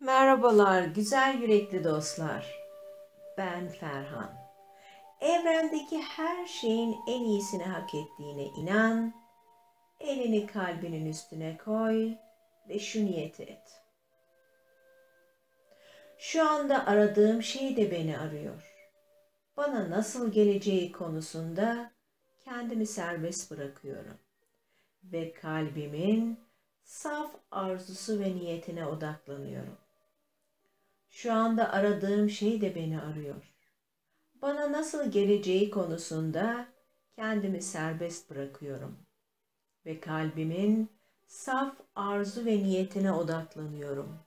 Merhabalar güzel yürekli dostlar. Ben Ferhan. Evrendeki her şeyin en iyisini hak ettiğine inan. Elini kalbinin üstüne koy ve şu niyeti et. Şu anda aradığım şey de beni arıyor. Bana nasıl geleceği konusunda kendimi serbest bırakıyorum ve kalbimin saf arzusu ve niyetine odaklanıyorum. Şu anda aradığım şey de beni arıyor. Bana nasıl geleceği konusunda kendimi serbest bırakıyorum ve kalbimin saf arzu ve niyetine odaklanıyorum.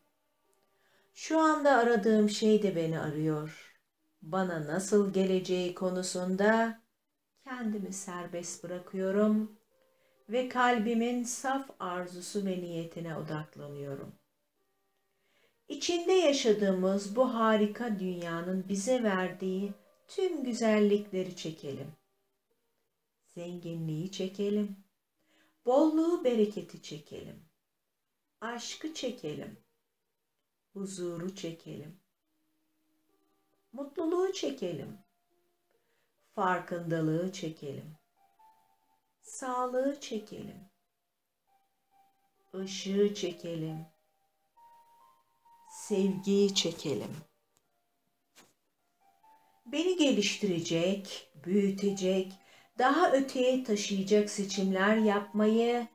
Şu anda aradığım şey de beni arıyor. Bana nasıl geleceği konusunda kendimi serbest bırakıyorum ve kalbimin saf arzusu ve niyetine odaklanıyorum. İçinde yaşadığımız bu harika dünyanın bize verdiği tüm güzellikleri çekelim. Zenginliği çekelim. Bolluğu, bereketi çekelim. Aşkı çekelim. Huzuru çekelim. Mutluluğu çekelim. Farkındalığı çekelim. Sağlığı çekelim. Işığı çekelim sevgiyi çekelim. Beni geliştirecek, büyütecek, daha öteye taşıyacak seçimler yapmayı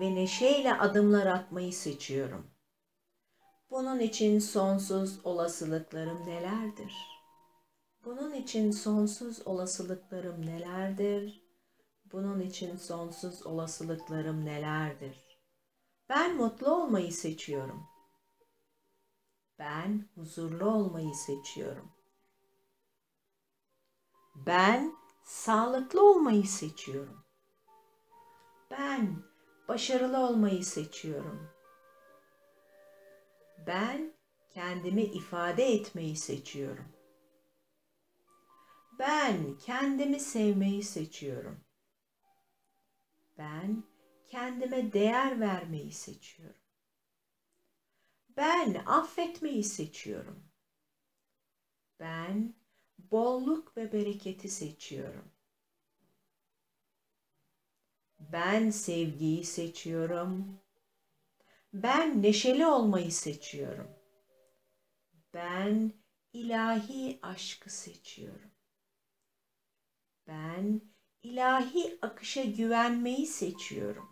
ve neşeyle adımlar atmayı seçiyorum. Bunun için sonsuz olasılıklarım nelerdir? Bunun için sonsuz olasılıklarım nelerdir? Bunun için sonsuz olasılıklarım nelerdir? Ben mutlu olmayı seçiyorum. Ben huzurlu olmayı seçiyorum. Ben sağlıklı olmayı seçiyorum. Ben başarılı olmayı seçiyorum. Ben kendimi ifade etmeyi seçiyorum. Ben kendimi sevmeyi seçiyorum. Ben kendime değer vermeyi seçiyorum. Ben affetmeyi seçiyorum. Ben bolluk ve bereketi seçiyorum. Ben sevgiyi seçiyorum. Ben neşeli olmayı seçiyorum. Ben ilahi aşkı seçiyorum. Ben ilahi akışa güvenmeyi seçiyorum.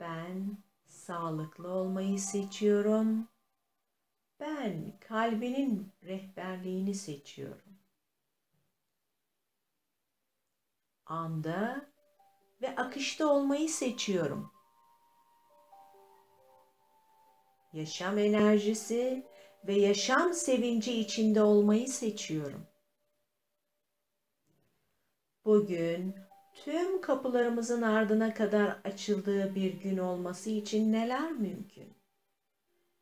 Ben sağlıklı olmayı seçiyorum. Ben kalbinin rehberliğini seçiyorum. Anda ve akışta olmayı seçiyorum. Yaşam enerjisi ve yaşam sevinci içinde olmayı seçiyorum. Bugün tüm kapılarımızın ardına kadar açıldığı bir gün olması için neler mümkün?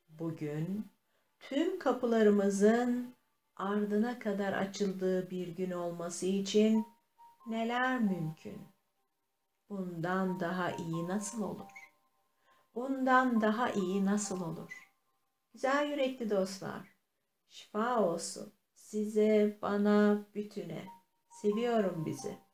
Bugün tüm kapılarımızın ardına kadar açıldığı bir gün olması için neler mümkün? Bundan daha iyi nasıl olur? Bundan daha iyi nasıl olur? Güzel yürekli dostlar, şifa olsun size, bana, bütüne. Seviyorum bizi.